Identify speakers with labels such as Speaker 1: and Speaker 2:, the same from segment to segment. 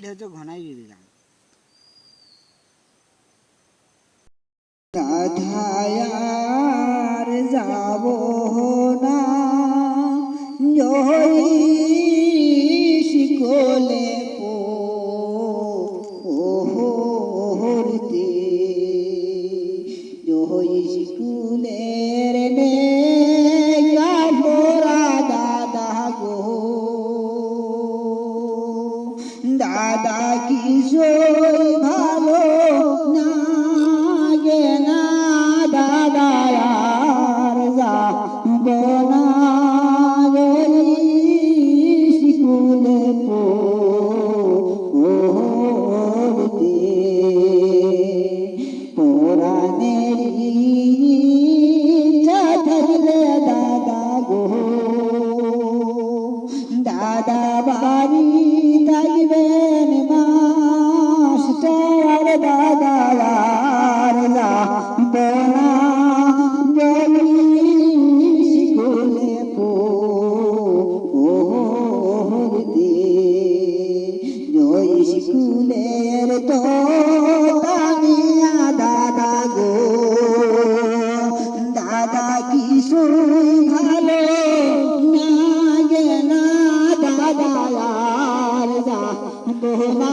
Speaker 1: Light হয়তো ঘনাই দিলাম।
Speaker 2: যাব না শিকলে পোহরতে জয়ী শিকুলের নে দাদা কিশোর স্কুলের তো কামিয়া দাদা গো, দাদা কিশোর ভালো না গে না দাদা আর যাব না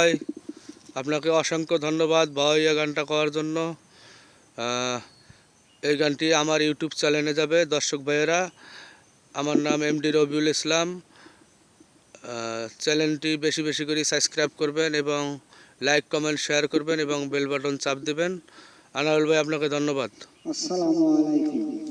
Speaker 3: ভাই আপনাকে অসংখ্য ধন্যবাদ বাউইয়া গানটা করার জন্য। এই গানটি আমার ইউটিউব চ্যানেলে যাবে, দর্শক ভাইয়েরা। আমার নাম এমডি রবিউল ইসলাম। চ্যানেলটি বেশি বেশি করে সাবস্ক্রাইব করবেন এবং লাইক, কমেন্ট, শেয়ার করবেন এবং বেল বাটন চাপ দেবেন। আনারুল ভাই, আপনাকে ধন্যবাদ।
Speaker 2: আসসালামু আলাইকুম।